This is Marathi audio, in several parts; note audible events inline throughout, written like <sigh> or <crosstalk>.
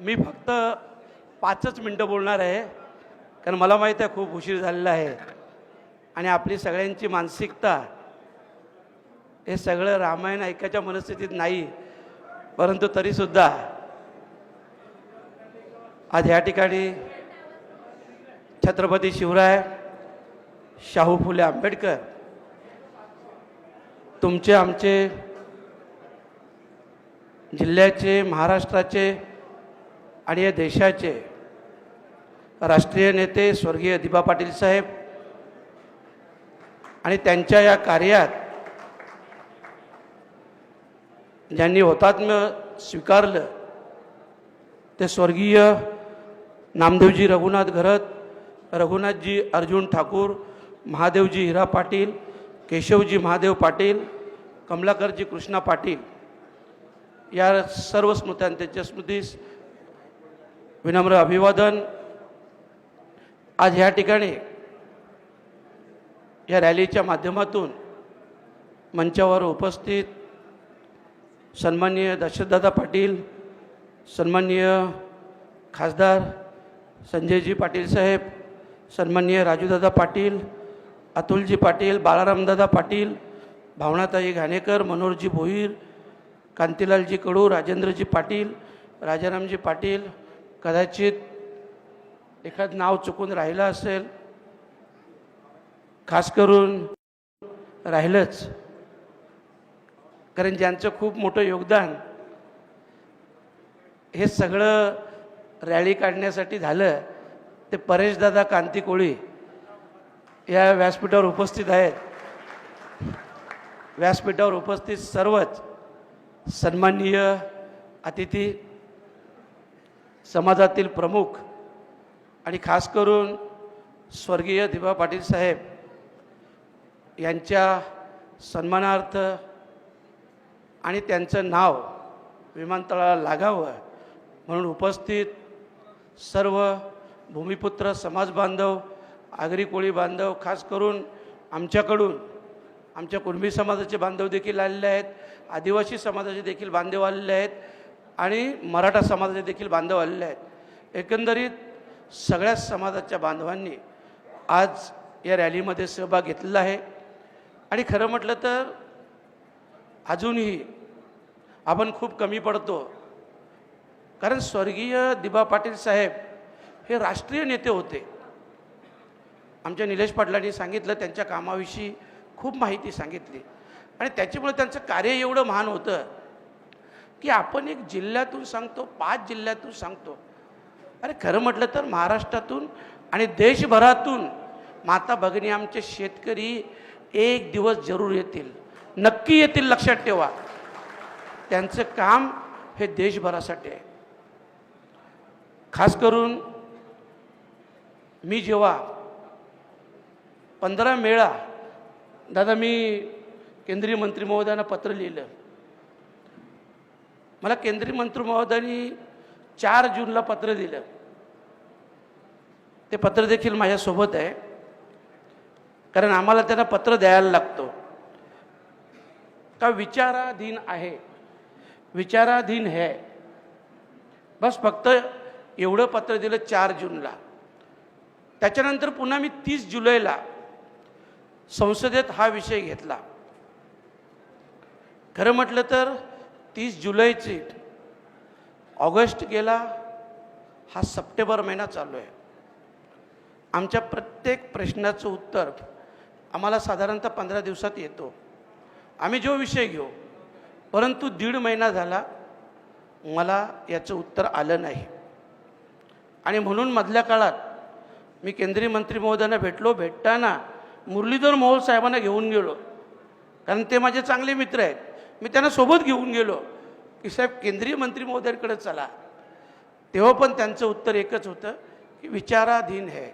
मी फक्त पाचच मिनटं बोलणार आहे कारण मला माहीत आहे खूप उशीर झालेला आहे. आणि आपली सगळ्यांची मानसिकता हे सगळं रामायण ऐकायच्या मनस्थितीत नाही परंतु तरीसुद्धा आज ह्या ठिकाणी छत्रपती शिवराय शाहू फुले आंबेडकर तुमचे आमचे जिल्ह्याचे महाराष्ट्राचे आणि या देशाचे राष्ट्रीय नेते स्वर्गीय दिबा पाटील साहेब आणि त्यांच्या या कार्यात ज्यांनी हुतात्म्य स्वीकारलं ते स्वर्गीय नामदेवजी रघुनाथ घरत रघुनाथजी अर्जुन ठाकूर महादेवजी हिरा पाटील केशवजी महादेव पाटील कमलाकरजी कृष्णा पाटील या सर्व स्मृत्यांच्या त्यांच्या स्मृतीस विनम्र अभिवादन. आज ह्या ठिकाणी या रॅलीच्या माध्यमातून मंचावर उपस्थित सन्माननीय दशरथदादा पाटील सन्माननीय खासदार संजयजी पाटील साहेब सन्माननीय राजूदादा पाटील अतुलजी पाटील बाळारामदादा पाटील भावनाताई घाणेकर मनोहरजी भोईर कांतीलालजी कडू राजेंद्रजी पाटील राजारामजी पाटील कदाचित एखाद नाव चुकून राहिलं असेल खास करून राहिलंच. कारण ज्यांचं खूप मोठं योगदान हे सगळं रॅली काढण्यासाठी झालं ते परेशदादा कांती कोळी या व्यासपीठावर उपस्थित आहेत. व्यासपीठावर उपस्थित सर्वच सन्माननीय अतिथी समाजातील प्रमुख आणि खास करून स्वर्गीय दिबा पाटील साहेब यांच्या सन्मानार्थ आणि त्यांचं नाव विमानतळाला लागावं म्हणून उपस्थित सर्व भूमिपुत्र समाज बांधव आगरी कोळी बांधव खास करून आमच्याकडून आमच्या कुणबी समाजाचे बांधव देखील आलेले आहेत आदिवासी समाजाचे देखील बांधव आलेले आहेत. आणि मराठा समाजाचे देखील बांधव आलेले आहेत. एकंदरीत सगळ्या समाजाच्या बांधवांनी आज या रॅलीमध्ये सहभाग घेतलेला आहे. आणि खरं म्हटलं तर अजूनही आपण खूप कमी पडतो. कारण स्वर्गीय दिबा पाटील साहेब हे राष्ट्रीय नेते होते. आमच्या निलेश पाटलांनी सांगितलं त्यांच्या कामाविषयी खूप माहिती सांगितली. आणि त्याच्यामुळे त्यांचं कार्य एवढं महान होतं की आपण एक जिल्ह्यातून सांगतो पाच जिल्ह्यातून सांगतो. अरे खरं म्हटलं तर महाराष्ट्रातून आणि देशभरातून माता भगिनी आमचे शेतकरी एक दिवस जरूर येतील. नक्की येतील लक्षात ठेवा. त्यांचं काम हे देशभरासाठी आहे. खास करून मी जेव्हा पंधरा मेळा दादा मी केंद्रीय मंत्री महोदयांना पत्र लिहिलं. मला केंद्रीय मंत्री महोदयांनी चार जूनला पत्र दिलं. ते पत्र देखील माझ्यासोबत आहे. कारण आम्हाला त्यांना पत्र द्यायला लागतो. का विचाराधीन आहे? विचाराधीन है. बस फक्त एवढं पत्र दिलं चार जूनला. त्याच्यानंतर पुन्हा मी तीस जुलैला संसदेत हा विषय घेतला. खरं म्हटलं तर तीस जुलैची ऑगस्ट गेला हा सप्टेंबर महिना चालू आहे. आमच्या प्रत्येक प्रश्नाचं उत्तर आम्हाला साधारणतः पंधरा दिवसात येतो. आम्ही जो विषय घेऊ परंतु दीड महिना झाला मला याचं उत्तर आलं नाही. आणि म्हणून मधल्या काळात मी केंद्रीय मंत्री महोदयांना भेटलो भेटताना मुरलीधर मोहोळ साहेबांना घेऊन गेलो. कारण ते माझे चांगले मित्र आहेत. मी त्यांना सोबत घेऊन गेलो की साहेब केंद्रीय मंत्री महोदयांकडे चला. तेव्हा पण त्यांचं उत्तर एकच होतं की विचाराधीन है.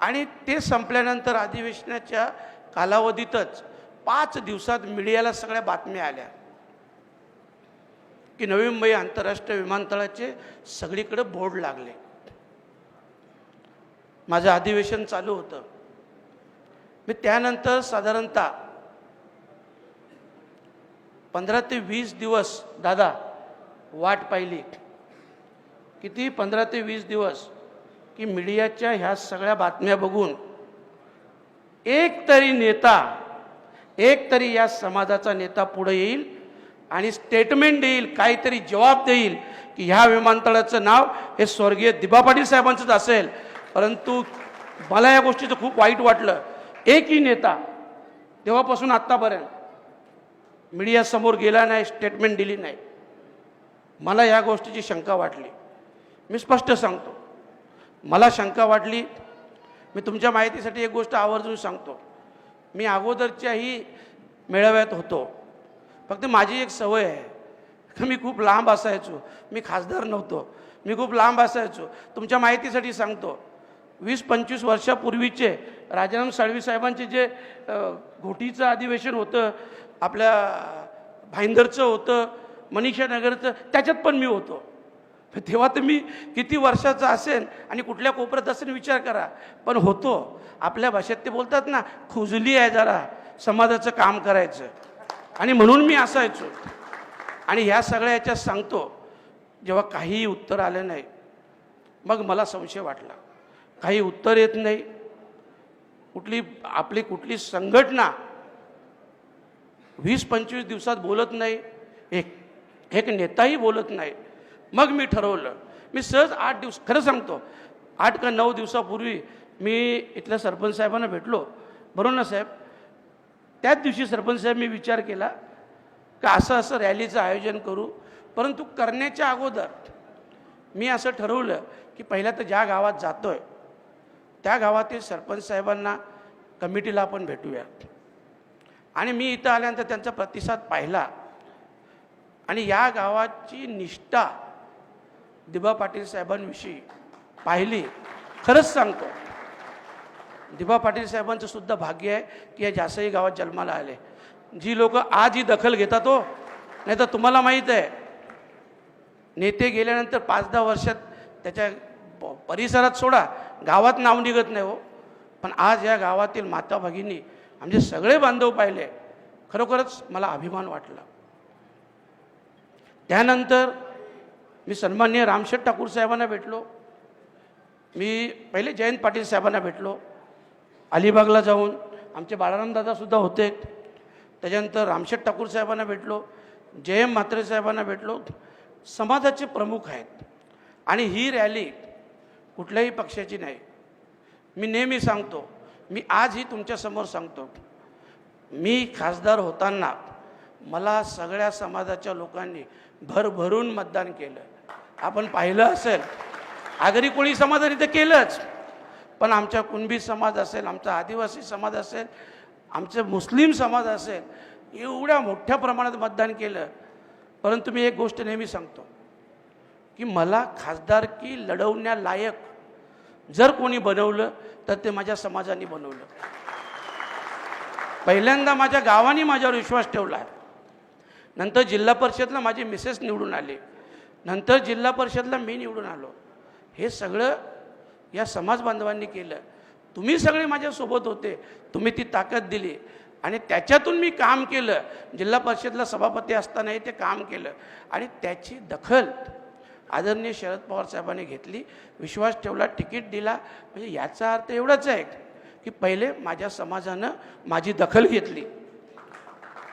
आणि ते संपल्यानंतर अधिवेशनाच्या कालावधीतच पाच दिवसात मीडियाला सगळ्या बातम्या आल्या. की नवी मुंबई आंतरराष्ट्रीय विमानतळाचे सगळीकडे बोर्ड लागले. माझं अधिवेशन चालू होतं. मी त्यानंतर साधारणतः पंधरा ते वीस दिवस दादा वाट पाहिली. किती? पंधरा ते वीस दिवस. की मीडियाच्या ह्या सगळ्या बातम्या बघून एक तरी नेता एक तरी या समाजाचा नेता पुढे येईल आणि स्टेटमेंट देईल काहीतरी जबाब देईल की ह्या विमानतळाचं नाव हे स्वर्गीय दिबा पाटील साहेबांचंच असेल. परंतु मला या गोष्टीचं खूप वाईट वाटलं. एकही नेता तेव्हापासून आत्तापर्यंत मीडियासमोर गेला नाही स्टेटमेंट दिली नाही. मला या गोष्टीची शंका वाटली. मी स्पष्ट सांगतो. मला शंका वाटली मी तुमच्या माहितीसाठी एक गोष्ट आवर्जून सांगतो. मी अगोदरच्याही मेळाव्यात होतो. फक्त माझी एक सवय आहे. की <laughs> मी खूप लांब असायचो. मी खासदार नव्हतो. मी खूप लांब असायचो. तुमच्या माहितीसाठी सांगतो. वीस पंचवीस वर्षापूर्वीचे राजाराम साळवी साहेबांचे जे घोटीचं अधिवेशन होतं आपल्या भाईंदरचं होतं मनीषा नगरचं त्याच्यात पण मी होतो. तेव्हा तर मी किती वर्षाचा असेन आणि कुठल्या कोपऱ्यात असेल विचार करा. पण होतो. आपल्या भाषेत ते बोलतात ना खुजली आहे जरा समाजाचं काम करायचं. आणि म्हणून मी असायचो. आणि ह्या सगळ्या याच्यात सांगतो जेव्हा काहीही उत्तर आलं नाही मग मला संशय वाटला. काही उत्तर येत नाही. कुठली आपली कुठली संघटना वीस पंचवीस दिवसात बोलत नाही. एक एक नेताही बोलत नाही. मग मी ठरवलं. मी सहज आठ दिवस खरं सांगतो आठ का नऊ दिवसापूर्वी मी इथल्या सरपंच साहेबांना भेटलो. बरोबर ना साहेब? त्याच दिवशी सरपंच साहेब मी विचार केला का असं असं रॅलीचं आयोजन करू. परंतु करण्याच्या अगोदर मी असं ठरवलं की पहिल्या तर ज्या गावात जातो आहे त्या गावातील सरपंच साहेबांना कमिटीला आपण भेटूया आणि मी इथं आल्यानंतर त्यांचा प्रतिसाद पाहिला. आणि या गावाची निष्ठा दिबा पाटील साहेबांविषयी पाहिली. खरंच सांगतो दिबा पाटील साहेबांचं सुद्धा भाग्य आहे की या जासई गावात जन्माला आले. जी लोक आज ही दखल घेतात हो नाही तर तुम्हाला माहीत आहे नेते गेल्यानंतर पाच दहा वर्षात त्याच्या परिसरात सोडा गावात नाव निघत नाही हो. पण आज या गावातील माता भगिनी आमचे सगळे बांधव पाहिले. खरोखरच मला अभिमान वाटला. त्यानंतर मी सन्मान्य रामशेठ ठाकूर साहेबांना भेटलो. मी पहिले जयंत पाटील साहेबांना भेटलो. अलिबागला जाऊन आमचे बाळारामदादासुद्धा होते. त्याच्यानंतर रामशेठ ठाकूर साहेबांना भेटलो. जयम म्हात्रे साहेबांना भेटलो. समाजाचे प्रमुख आहेत. आणि ही रॅली कुठल्याही पक्षाची नाही. मी नेहमी सांगतो मी आजही तुमच्यासमोर सांगतो मी खासदार होताना मला सगळ्या समाजाच्या लोकांनी भरभरून मतदान केलं. आपण पाहिलं असेल आगरी कोळी समाजाने तर केलंच पण आमच्या कुणबी समाज असेल आमचा आदिवासी समाज असेल आमचं मुस्लिम समाज असेल एवढ्या मोठ्या प्रमाणात मतदान केलं. परंतु मी एक गोष्ट नेहमी सांगतो की मला खासदारकी लढवण्यालायक जर कोणी बनवलं तर ते माझ्या समाजाने बनवलं. पहिल्यांदा माझ्या गावाने माझ्यावर विश्वास ठेवला. नंतर जिल्हा परिषदला माझी मिसेस निवडून आली. नंतर जिल्हा परिषदला मी निवडून आलो. हे सगळं या समाज बांधवांनी केलं. तुम्ही सगळे माझ्यासोबत होते. तुम्ही ती ताकद दिली. आणि त्याच्यातून मी काम केलं. जिल्हा परिषदला सभापती असतानाही ते काम केलं. आणि त्याची दखल आदरणीय शरद पवार साहेबांनी घेतली विश्वास ठेवला तिकीट दिला. म्हणजे याचा अर्थ एवढाच आहे की पहिले माझ्या समाजानं माझी दखल घेतली.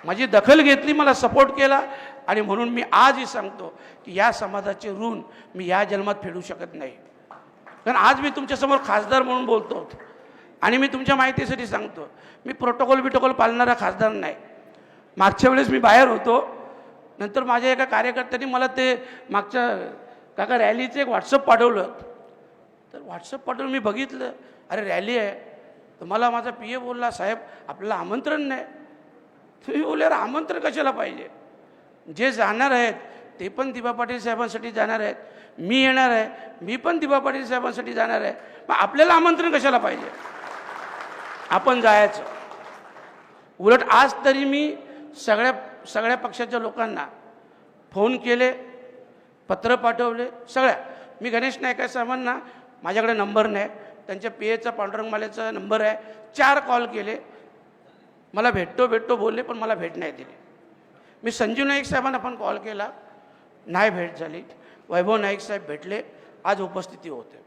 माझी दखल घेतली मला सपोर्ट केला आणि म्हणून मी आजही सांगतो की या समाजाचे ऋण मी या जन्मात फेडू शकत नाही. कारण आज मी तुमच्यासमोर खासदार म्हणून बोलतो आणि मी तुमच्या माहितीसाठी सांगतो मी प्रोटोकॉल बिटोकॉल पाळणारा खासदार नाही. मागच्या वेळेस मी बाहेर होतो नंतर माझ्या एका कार्यकर्त्यांनी मला ते मागच्या काका रॅलीचं एक व्हॉट्सअप पाठवलं. तर व्हॉट्सअप पाठवून मी बघितलं. अरे रॅली आहे. तर मला माझा पी ए बोलला साहेब आपल्याला आमंत्रण नाही. तुम्ही बोलले अरे आमंत्रण कशाला पाहिजे? जे जाणार आहेत ते पण दिबा पाटील साहेबांसाठी जाणार आहेत. मी येणार आहे मी पण दिबा पाटील साहेबांसाठी जाणार आहे. मग आपल्याला आमंत्रण कशाला पाहिजे? आपण जायचं. उलट आज तरी मी सगळ्या सगळ्या पक्षाच्या लोकांना फोन केले. पत्र पाठवले सगळ्या. मी गणेश नाईक साहेबांना माझ्याकडे नंबर नाही. त्यांच्या पी एचा पांडुरंगमालेचा नंबर आहे. चार कॉल केले. मला भेटतो भेटतो बोलले पण मला भेट नाही दिली. मी संजीव नाईक साहेबांना पण कॉल केला. नाही भेट झाली. वैभव नाईक साहेब भेटले. आज उपस्थिती होते.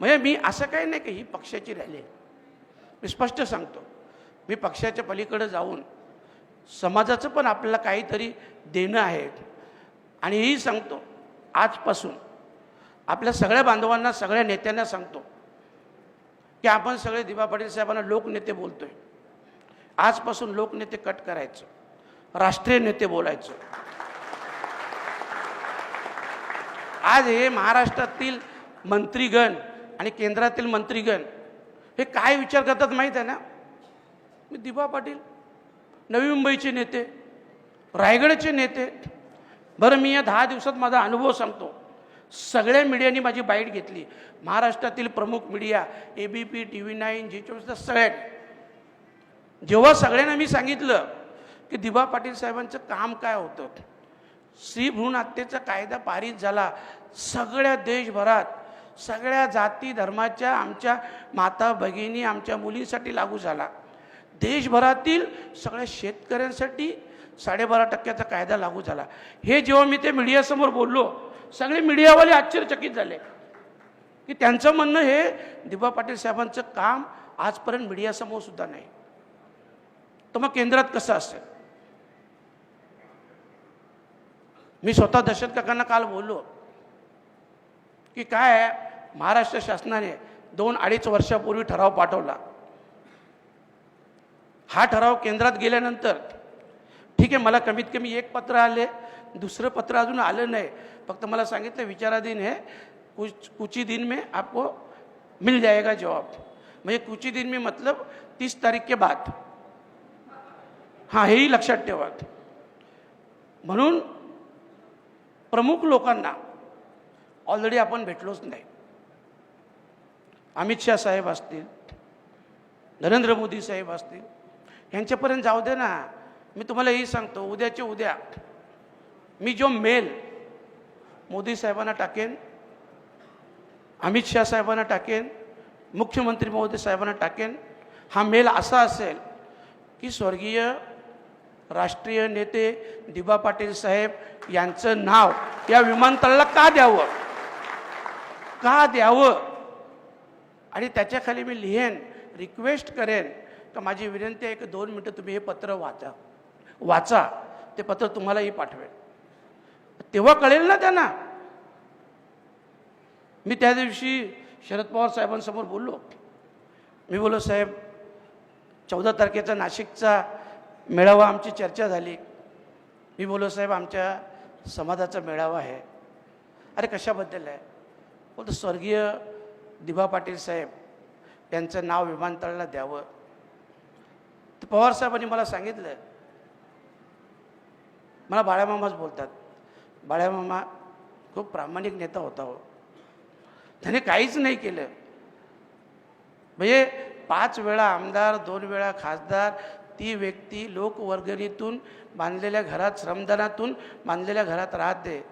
म्हणजे मी असं काही नाही की ही पक्षाची रॅली आहे. मी स्पष्ट सांगतो. मी पक्षाच्या पलीकडे जाऊन समाजाचं पण आपल्याला काहीतरी देणं आहे. आणि ही सांगतो आजपासून आपल्या सगळ्या बांधवांना सगळ्या नेत्यांना सांगतो की आपण सगळे दिवा पाटील साहेबांना लोकनेते बोलतोय. आजपासून लोकनेते कट करायचं राष्ट्रीय नेते बोलायचं. आज हे महाराष्ट्रातील मंत्रीगण आणि केंद्रातील मंत्रीगण हे काय विचार करतात माहीत आहे ना? मी दिबा पाटील नवी मुंबईचे नेते रायगडचे नेते बरं मी या दहा दिवसात माझा अनुभव सांगतो. सगळ्या मीडियानी माझी बाईट घेतली. महाराष्ट्रातील प्रमुख media A B P T V nine Zee चोवीस सगळ्यांनी जेव्हा सगळ्यांना मी सांगितलं की दिबा पाटील साहेबांचं काम काय होतं स्त्री भ्रूण हत्येचा कायदा पारित झाला. सगळ्या देशभरात सगळ्या जाती धर्माच्या आमच्या माता भगिनी आमच्या मुलींसाठी लागू झाला. देशभरातील सगळ्या शेतकऱ्यांसाठी साडेबारा टक्क्याचा कायदा लागू झाला. हे जेव्हा मी ते मीडियासमोर बोललो सगळे मीडियावाले आश्चर्यचकित झाले. की त्यांचं म्हणणं हे दिबा पाटील साहेबांचं काम आजपर्यंत मीडियासमोर सुद्धा नाही. तर मग केंद्रात कसं असेल? मी स्वतः दशरथ काकांना काल बोललो की काय महाराष्ट्र शासनाने दोन अडीच वर्षापूर्वी ठराव पाठवला. हा ठराव केंद्रात गेल्यानंतर ठीक आहे मला कमीत कमी एक पत्र आले दुसरं पत्र अजून आलं नाही. फक्त मला सांगितलं विचाराधीन हे कुछ कुछ ही दिन में आपको मिल जाएगा जवाब म्हणजे कुछ ही दिन में मतलब तीस तारीख के बाद. हां हेही लक्षात ठेवा. म्हणून प्रमुख लोकांना ऑलरेडी आपण भेटलोच नाही. अमित शाह साहेब असतील नरेंद्र मोदी साहेब असतील यांच्यापर्यंत जाऊ दे ना. मी तुम्हाला हे सांगतो उद्याचे उद्या मी जो मेल मोदी साहेबांना टाकेन अमित शाह साहेबांना टाकेन मुख्यमंत्री महोदय साहेबांना टाकेन हा मेल असा असेल की स्वर्गीय राष्ट्रीय नेते दिबा पाटील साहेब यांचं नाव या विमानतळाला का द्यावं? का द्यावं? आणि त्याच्याखाली मी लिहेन रिक्वेस्ट करेन. का माझी विनंती आहे की दोन मिनटं तुम्ही हे पत्र वाचा. वाचा ते पत्र तुम्हालाही पाठवेल. तेव्हा कळेल ना त्यांना. मी त्या दिवशी शरद पवार साहेबांसमोर बोललो. मी बोलो साहेब चौदा तारखेचा नाशिकचा मेळावा आमची चर्चा झाली. मी बोलो साहेब आमच्या समाजाचा मेळावा आहे. अरे कशाबद्दल आहे? बोलतो स्वर्गीय दिभा पाटील साहेब यांचं नाव विमानतळाला द्यावं. तर पवार साहेबांनी मला सांगितलं मला बाळ्यामामाच बोलतात. बाळ्यामामा खूप प्रामाणिक नेता होता हो. त्याने काहीच नाही केलं. म्हणजे पाच वेळा आमदार दोन वेळा खासदार ती व्यक्ती लोकवर्गणीतून बांधलेल्या घरात श्रमदानातून बांधलेल्या घरात राहते.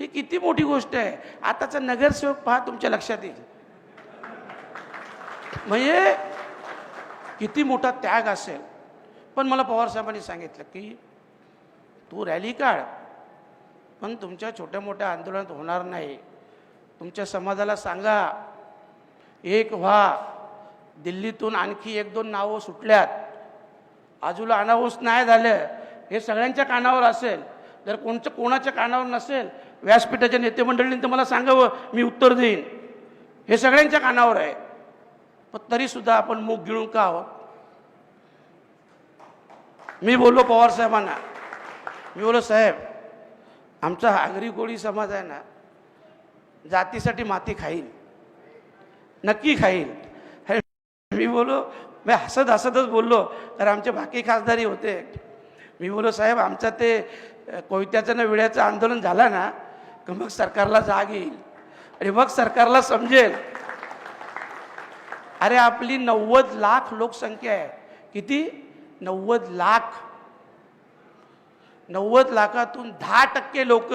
ही किती मोठी गोष्ट आहे. आताचा नगरसेवक पहा तुमच्या लक्षात येईल. म्हणजे किती मोठा त्याग असेल. पण मला पवार साहेबांनी सांगितलं की तू रॅली काढ. पण तुमच्या छोट्या मोठ्या आंदोलनात होणार नाही. तुमच्या समाजाला सांगा. एक व्हा. दिल्लीतून आणखी एक दोन नावं सुटल्यात. आजूला अनाऊन्स नाही झालं. हे सगळ्यांच्या कानावर असेल. जर कोणचं कोणाच्या कानावर नसेल व्यासपीठाच्या नेते मंडळींनी तर मला सांगावं मी उत्तर देईन. हे सगळ्यांच्या कानावर आहे. पण तरीसुद्धा आपण मूग गिळून का आहोत? मी बोललो पवार साहेबांना मी बोलो साहेब आमचा आगरी कोळी समाज आहे ना जातीसाठी माती खाईल नक्की खाईल. हे मी बोलो मी हसत हसतच बोललो तर आमचे बाकी खासदारी होते. मी बोलो साहेब आमचं ते कोयत्याचं ना विड्याचं आंदोलन झालं ना की मग सरकारला जाग येईल? आणि मग सरकारला समजेल. अरे आपली नव्वद लाख लोकसंख्या आहे. किती? नव्वद लाख. नव्वद लाखातून दहा टक्के लोक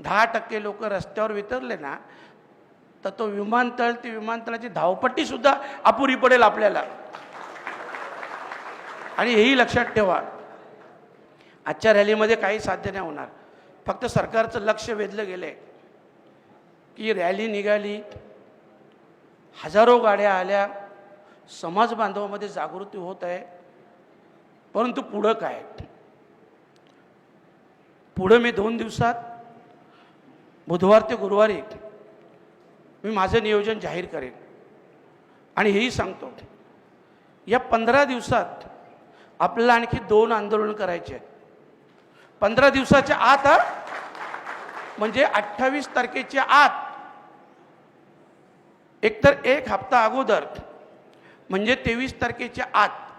दहा टक्के लोक रस्त्यावर वितरले ना तर तो विमानतळ ती विमानतळाची धावपट्टी सुद्धा अपुरी पडेल आपल्याला. आणि हेही लक्षात ठेवा आजच्या रॅलीमध्ये काही साध्य नाही होणार. फक्त सरकारचं लक्ष वेधलं गेलं आहे की रॅली निघाली हजारो गाड्या आल्या समाज बांधवामध्ये जागृती होत आहे परंतु पुढं काय? पुढं मी दोन दिवसात बुधवार ते गुरुवारी मी माझं नियोजन जाहीर करेन. आणि हेही सांगतो या पंधरा दिवसात आपल्याला आणखी दोन आंदोलन करायचे आहेत. पंधरा दिवसाच्या आत हा? म्हणजे अठ्ठावीस तारखेच्या आत. एकतर एक हप्ता अगोदर म्हणजे तेवीस तारखेच्या आत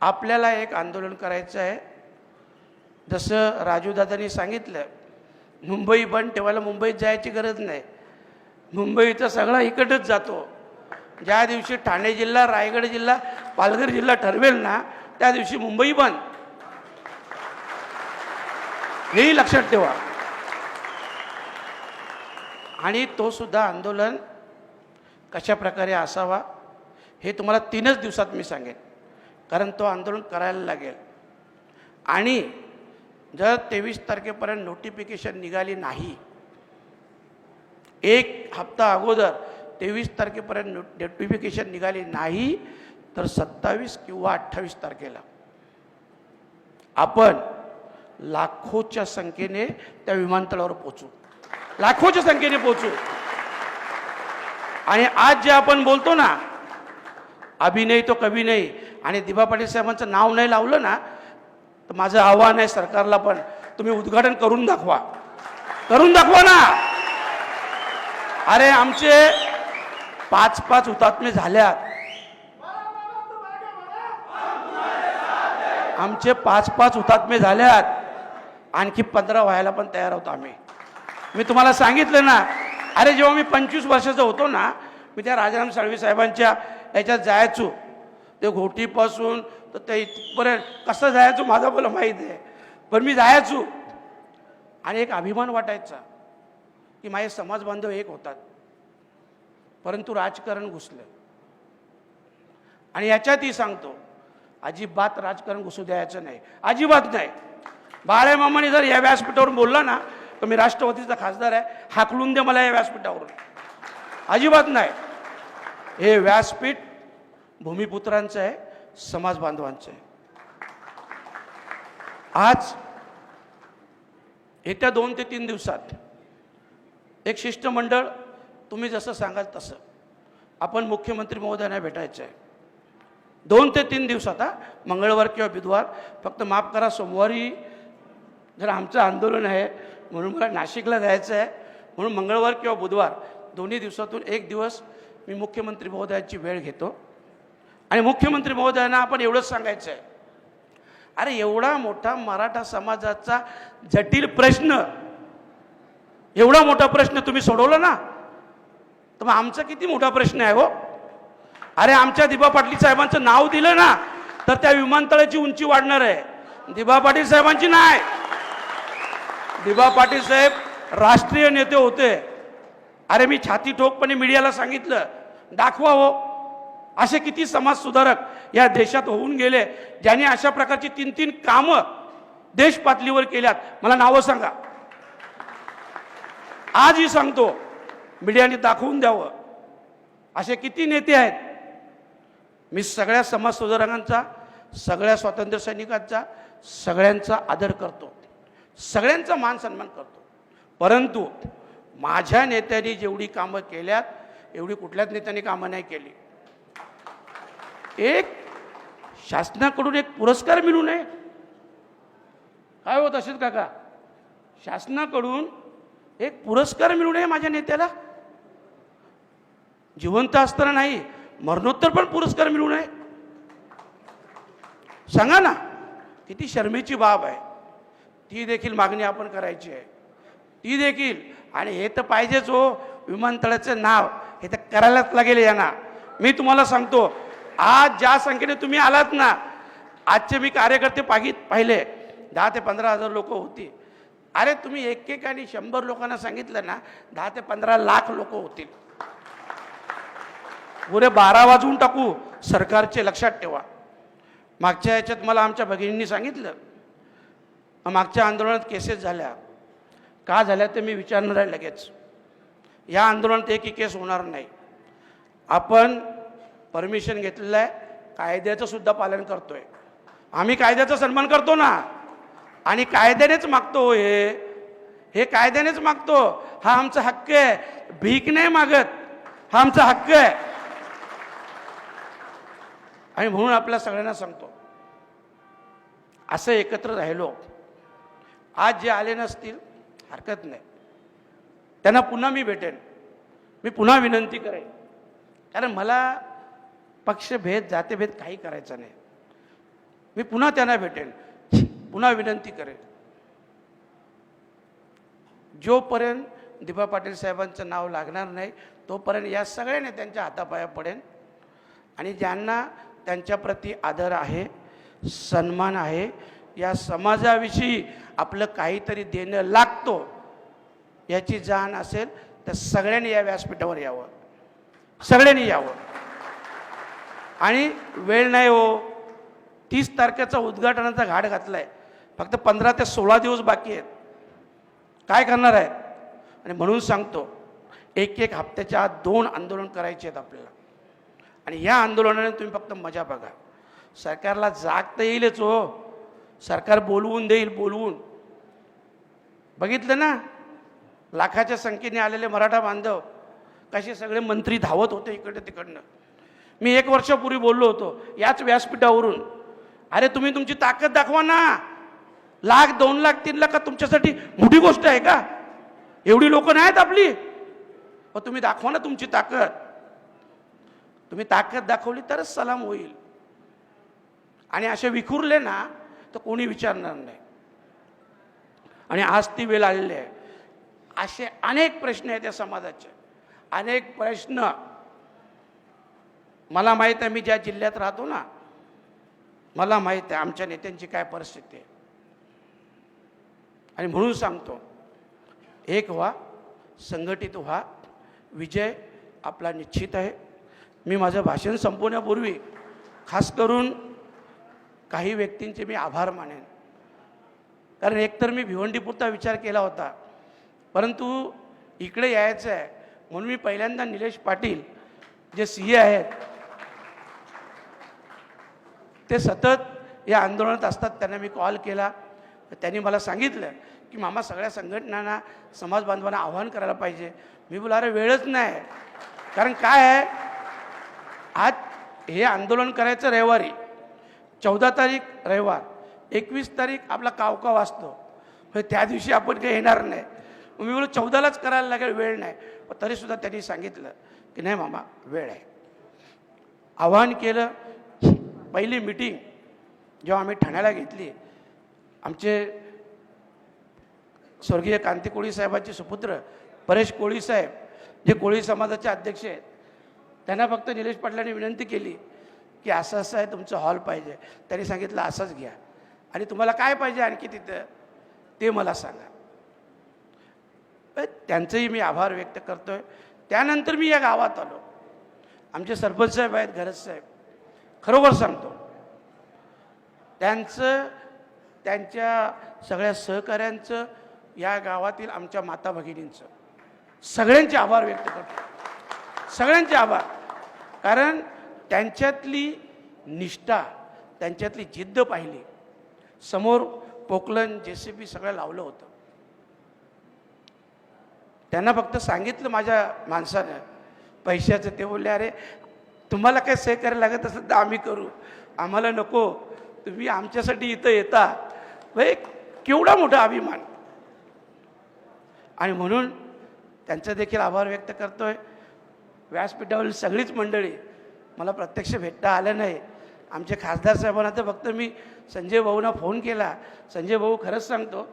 आपल्याला एक आंदोलन करायचं आहे. जसं राजूदादांनी सांगितलं मुंबई बंद ठेवायला मुंबईत जायची गरज नाही. मुंबईचा सगळा इकडच जातो. ज्या दिवशी ठाणे जिल्हा रायगड जिल्हा पालघर जिल्हा ठरवेल ना त्या दिवशी मुंबई बंद. हेही लक्षात ठेवा. आणि तो सुद्धा आंदोलन कशा प्रकारे असावा हे तुम्हाला तीनच दिवसात मी सांगेन. कारण तो आंदोलन करायला लागेल. आणि जर तेवीस तारखेपर्यंत नोटिफिकेशन निघाली नाही एक हप्ता अगोदर तेवीस तारखेपर्यंत नोटिफिकेशन निघाली नाही तर सत्तावीस किंवा अठ्ठावीस तारखेला आपण लाखोच्या संख्येने त्या विमानतळावर पोचू लाखोच्या संख्येने पोचू आणि आज जे आपण बोलतो ना अभिनय तो कवी नाही आणि दिभा पाटील साहेबांचं नाव नाही लावलं ना तर माझं आव्हान आहे सरकारला पण. तुम्ही उद्घाटन करून दाखवा. करून दाखवा ना. अरे आमचे पाच पाच हुतात्मे झाल्यात. आमचे पाच पाच हुतात्मे झाल्यात. आणखी पंधरा व्हायला पण तयार होतो आम्ही. मी तुम्हाला सांगितलं ना अरे जेव्हा मी पंचवीस वर्षाचा होतो ना मी त्या राजाराम साळवी साहेबांच्या याच्यात जायचो. ते घोटीपासून तर ते इथपर्यंत कसं जायचो माझा मला माहीत आहे. पण मी जायचो. आणि एक अभिमान वाटायचा की माझे समाज बांधव एक होतात. परंतु राजकारण घुसलं. आणि याच्यातही सांगतो अजिबात राजकारण घुसू द्यायचं नाही. अजिबात नाही. बाळे मामाने जर या व्यासपीठावरून बोलला ना तर मी राष्ट्रवादीचा खासदार आहे. हाकलून दे मला या व्यासपीठावरून. अजिबात नाही. हे व्यासपीठ भूमिपुत्रांचं आहे. समाज बांधवांचं. आहे आज येत्या दोन ते तीन दिवसात एक शिष्टमंडळ तुम्ही जसं सांगाल तसं आपण मुख्यमंत्री महोदयांना भेटायचं आहे दोन ते तीन दिवसात हा मंगळवार किंवा बुधवार फक्त माफ करा सोमवारी जर आमचं आंदोलन आहे म्हणून मला नाशिकला जायचं आहे म्हणून मंगळवार किंवा बुधवार दोन्ही दिवसातून एक दिवस मी मुख्यमंत्री महोदयांची वेळ घेतो. आणि मुख्यमंत्री महोदयांना आपण एवढंच सांगायचं आहे अरे एवढा मोठा मराठा समाजाचा जटिल प्रश्न एवढा मोठा प्रश्न तुम्ही सोडवला ना तर मग आमचा किती मोठा प्रश्न आहे हो? अरे आमच्या दिबा पाटील साहेबांचं नाव दिलं ना तर त्या विमानतळाची उंची वाढणार आहे. दिबा पाटील साहेबांची नाही. दिबा पाटील साहेब राष्ट्रीय नेते होते. अरे मी छाती ठोकपणे मीडियाला सांगितलं दाखवा हो असे किती समाजसुधारक या देशात होऊन गेले ज्यांनी अशा प्रकारची तीन तीन कामं देश पातळीवर केल्यात. मला नावं सांगा. आजही सांगतो मीडियाने दाखवून द्यावं. असे किती नेते आहेत? मी सगळ्या समाजसुधारकांचा सगळ्या स्वातंत्र्य सैनिकांचा सगळ्यांचा आदर करतो. सगळ्यांचा मान सन्मान करतो. परंतु माझ्या नेत्यांनी जेवढी कामं केल्यात एवढी कुठल्याच नेत्याने कामं नाही केली. एक शासनाकडून एक पुरस्कार मिळू नये. काय होत असेल काका? शासनाकडून एक पुरस्कार मिळू नये माझ्या नेत्याला. जिवंत असताना नाही मरणोत्तर पण पुरस्कार मिळू नये. सांगा ना किती शर्मेची बाब आहे. ती देखील मागणी आपण करायची आहे. ती देखील आणि हे तर पाहिजेच हो विमानतळाचं नाव हे तर करायलाच लागेल यांना. मी तुम्हाला सांगतो आज ज्या संख्येने तुम्ही आलात ना आजचे मी कार्यकर्ते पाहित पाहिले. दहा ते पंधरा हजार लोक होती. अरे तुम्ही एक एक आणि शंभर लोकांना सांगितलं ना दहा ते पंधरा लाख लोक होतील. पुरे बारा वाजवून टाकू सरकारचे लक्षात ठेवा. मागच्या याच्यात मला आमच्या भगिनींनी सांगितलं. मागच्या आंदोलनात केसेस झाल्या. का झाल्या ते मी विचारणार आहे लगेच. या आंदोलनात एकही केस होणार नाही. आपण परमिशन घेतलेलं आहे. कायद्याचं सुद्धा पालन करतोय. आम्ही कायद्याचा सन्मान करतो ना. आणि कायद्यानेच मागतो हो हे हे. कायद्यानेच मागतो. हा आमचा हक्क आहे. भीक नाही मागत. हा आमचा हक्क आहे. आणि म्हणून आपल्या सगळ्यांना सांगतो. असं एकत्र राहिलो. आज जे आले नसतील हरकत नाही. त्यांना पुन्हा मी भेटेन. मी पुन्हा विनंती करेन. कारण मला पक्षभेद जातीभेद काही करायचा नाही. मी पुन्हा त्यांना भेटेन. पुन्हा विनंती करेन. जोपर्यंत दिपा पाटील साहेबांचं नाव लागणार नाही तोपर्यंत या सगळ्या नेत्यांच्या हातापाया पडेन. आणि ज्यांना त्यांच्याप्रती आदर आहे सन्मान आहे या समाजाविषयी आपलं काहीतरी देणं लागतो याची जाण असेल तर सगळ्यांनी या व्यासपीठावर यावं. सगळ्यांनी यावं. आणि वेळ नाही हो. तीस तारखेचा उद्घाटनाचा घाट घातला आहे फक्त पंधरा ते सोळा दिवस बाकी आहेत. काय करणार आहेत? आणि म्हणून सांगतो एक एक हप्त्याच्या आत दोन आंदोलन करायचे आहेत आपल्याला. आणि या आंदोलनाने तुम्ही फक्त मजा बघा. सरकारला जाग तर येईलच हो. सरकार बोलवून देईल बोलवून. बघितलं ना? लाखाच्या संख्येने आलेले मराठा बांधव कसे सगळे मंत्री धावत होते इकडे तिकडनं. मी एक वर्षापूर्वी बोललो होतो याच व्यासपीठावरून अरे तुम्ही तुमची ताकद दाखवा ना. लाख दोन लाख तीन लाख तुमच्यासाठी मोठी गोष्ट आहे का? एवढी लोक नाहीत आपली. व तुम्ही दाखवा ना तुमची ताकद. तुम्ही ताकद दाखवली तरच सलाम होईल. आणि असे विखुरले ना तर कोणी विचारणार नाही. आणि आज ती वेळ आलेली आहे. असे अनेक प्रश्न आहेत या समाजाचे. अनेक प्रश्न मला माहीत आहे मी ज्या जिल्ह्यात राहतो ना मला माहीत आहे आमच्या नेत्यांची काय परिस्थिती आहे. आणि म्हणून सांगतो एक व्हा संघटित व्हा विजय आपला निश्चित आहे. मी माझं भाषण संपवण्यापूर्वी खास करून काही व्यक्तींचे मी आभार मानेन. कारण एकतर मी भिवंडीपुरता विचार केला होता परंतु इकडे यायचं आहे. म्हणून मी पहिल्यांदा निलेश पाटील जे सी ए आहेत ते सतत या आंदोलनात असतात. त्यांना मी कॉल केला. त्यांनी मला सांगितलं की मामा सगळ्या संघटनांना समाज बांधवांना आव्हान करायला पाहिजे. मी बोला अरे वेळच नाही. कारण काय आहे? आज हे आंदोलन करायचं रविवारी. चौदा तारीख रविवार. एकवीस तारीख आपला कावकाव वाचतो म्हणजे त्या दिवशी आपण काही येणार नाही. मी बोलू चौदालाच करायला लागेल वेळ नाही. पण तरीसुद्धा त्यांनी सांगितलं की नाही मामा वेळ आहे. आव्हान केलं. पहिली मिटिंग जेव्हा आम्ही ठाण्याला घेतली आमचे स्वर्गीय कांती कोळी साहेबांचे सुपुत्र परेश कोळी साहेब जे कोळी समाजाचे अध्यक्ष आहेत त्यांना फक्त निलेश पाटलांनी विनंती केली की असं असं आहे तुमचं हॉल पाहिजे. त्यांनी सांगितलं असंच घ्या. आणि तुम्हाला काय पाहिजे आणखी तिथं? ते मला सांगा. त्यांचंही मी आभार व्यक्त करतो आहे त्यानंतर मी या गावात आलो. आमचे सरपंच साहेब आहेत घरज साहेब. खरोखर सांगतो. त्यांचं त्यांच्या सगळ्या सहकाऱ्यांचं या गावातील आमच्या माता भगिनींचं. सगळ्यांचे आभार व्यक्त करतो. सगळ्यांचे आभार. कारण त्यांच्यातली निष्ठा त्यांच्यातली जिद्द पाहिली. समोर पोकलन जे सी बी सगळं लावलं होतं. त्यांना फक्त सांगितलं माझ्या माणसानं. पैशाचं ते बोलले अरे तुम्हाला काही सहकार्य लागत असेल तर आम्ही करू. आम्हाला नको. तुम्ही आमच्यासाठी इथं येता. भाई केवढा मोठा अभिमान. आणि म्हणून त्यांचा देखील आभार व्यक्त करतोय. व्यासपीठावरील सगळीच मंडळी मला प्रत्यक्ष भेटता आलं नाही. आमचे खासदार साहेबांना तर फक्त मी संजय भाऊना फोन केला. संजय भाऊ खरंच सांगतो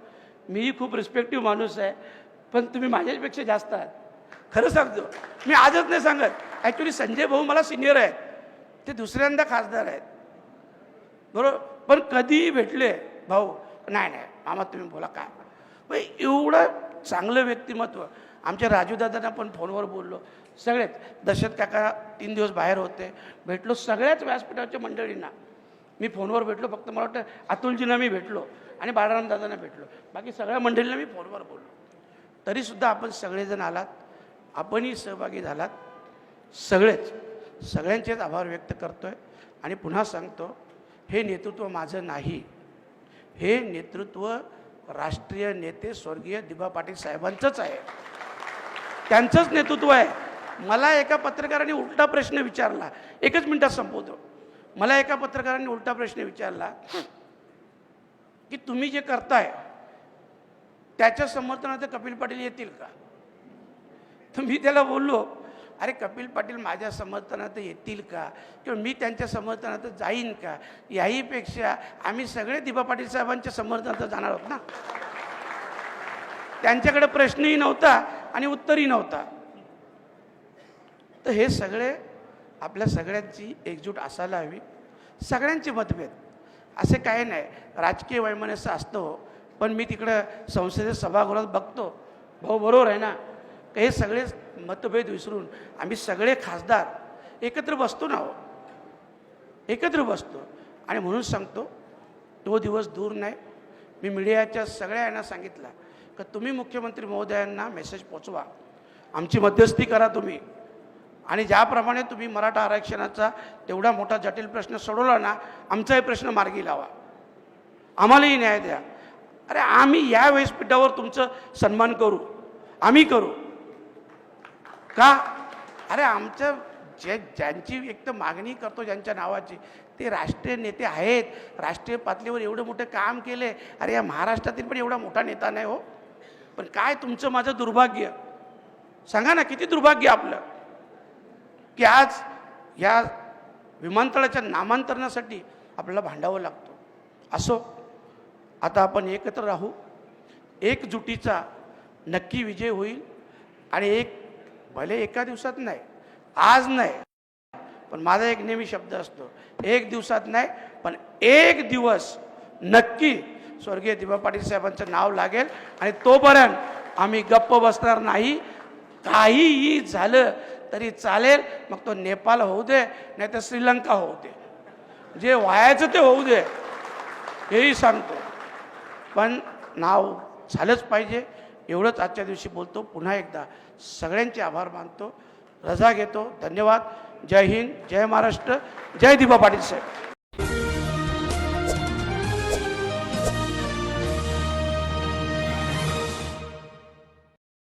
मीही खूप रिस्पेक्टिव्ह माणूस आहे. पण तुम्ही माझ्यापेक्षा जास्त आहात. खरं सांगतो मी आजच नाही सांगत. ॲक्च्युली संजय भाऊ मला सिनियर आहेत. ते दुसऱ्यांदा खासदार आहेत. बरोबर? पण कधीही भेटले भाऊ नाही नाही मामा तुम्ही बोला काय? बाई एवढं चांगलं व्यक्तिमत्व आमच्या राजूदादांना पण फोनवर बोललो. सगळेच दशरथ काका तीन दिवस बाहेर होते. भेटलो सगळ्याच व्यासपीठाच्या मंडळींना. मी फोनवर भेटलो फक्त मला वाटतं अतुलजींना मी भेटलो आणि बाळाराम दादांना भेटलो. बाकी सगळ्या मंडळींना मी फोनवर बोललो. तरीसुद्धा आपण सगळेजण आलात. आपणही सहभागी झालात. सगळेच सगळ्यांचेच आभार व्यक्त करतोय आणि पुन्हा सांगतो हे नेतृत्व माझं नाही. हे नेतृत्व राष्ट्रीय नेते स्वर्गीय दिबा पाटील साहेबांचंच आहे. त्यांचंच नेतृत्व आहे. मला एका पत्रकाराने उलटा प्रश्न विचारला. एकच मिनिटात संपवतो. मला एका पत्रकाराने उलटा प्रश्न विचारला की तुम्ही जे करताय त्याच्या समर्थनाचं कपिल पाटील येतील का? तर मी त्याला बोललो अरे कपिल पाटील माझ्या समर्थनात येतील का? किंवा मी त्यांच्या समर्थनात जाईन का? याहीपेक्षा आम्ही सगळे दिबा पाटील साहेबांच्या समर्थनात जाणार आहोत ना? त्यांच्याकडे प्रश्नही नव्हता आणि उत्तरही नव्हता. तर हे सगळे आपल्या सगळ्यांची एकजूट असायला हवी. सगळ्यांचे मतभेद. असे काही नाही. राजकीय वैमनस्य असतो हो. पण मी तिकडं संसदेत सभागृहात बघतो. भाऊ बरोबर आहे ना? हे सगळेच मतभेद विसरून आम्ही सगळे खासदार एकत्र बसतो ना हो. एकत्र बसतो. आणि म्हणून सांगतो तो दिवस दूर नाही. मी मीडियाच्या सगळ्या यांना सांगितलं का तुम्ही मुख्यमंत्री महोदयांना मेसेज पोचवा. आमची मध्यस्थी करा तुम्ही. आणि ज्याप्रमाणे तुम्ही मराठा आरक्षणाचा तेवढा मोठा जटिल प्रश्न सोडवला ना आमचाही प्रश्न मार्गी लावा. आम्हालाही न्याय द्या. अरे आम्ही या व्यासपीठावर तुमचं सन्मान करू. आम्ही करू. का? अरे आमचं जे ज्यांची एक तर मागणी करतो ज्यांच्या नावाची ते राष्ट्रीय नेते आहेत. राष्ट्रीय पातळीवर एवढं मोठं काम केले अरे या महाराष्ट्रातील पण एवढा मोठा नेता नाही हो. पण काय तुमचं माझं दुर्भाग्य? सांगा ना किती दुर्भाग्य आपलं? की आज या विमानतळाच्या नामांतरणासाठी आपल्याला भांडावं लागतो. असो आता आपण एकत्र राहू. एकजुटीचा नक्की विजय होईल आणि एक भले एका दिवसात नाही आज नाही पण माझा एक नेहमी शब्द असतो एक दिवसात नाही पण एक दिवस नक्की स्वर्गीय दिवा पाटील साहेबांचं नाव लागेल आणि तोपर्यंत आम्ही गप्प बसणार नाही. काहीही झालं तरी चालेल मग तो नेपाळ होऊ दे नाही तर श्रीलंका होऊ दे. जे व्हायचं ते होऊ दे हेही सांगतो. पण नाव झालंच पाहिजे. एवढंच आजच्या दिवशी बोलतो. पुन्हा एकदा सगळ्यांचे आभार मानतो. रजा घेतो. धन्यवाद. जय हिंद. जय महाराष्ट्र. जय दिबा पाटील साहेब.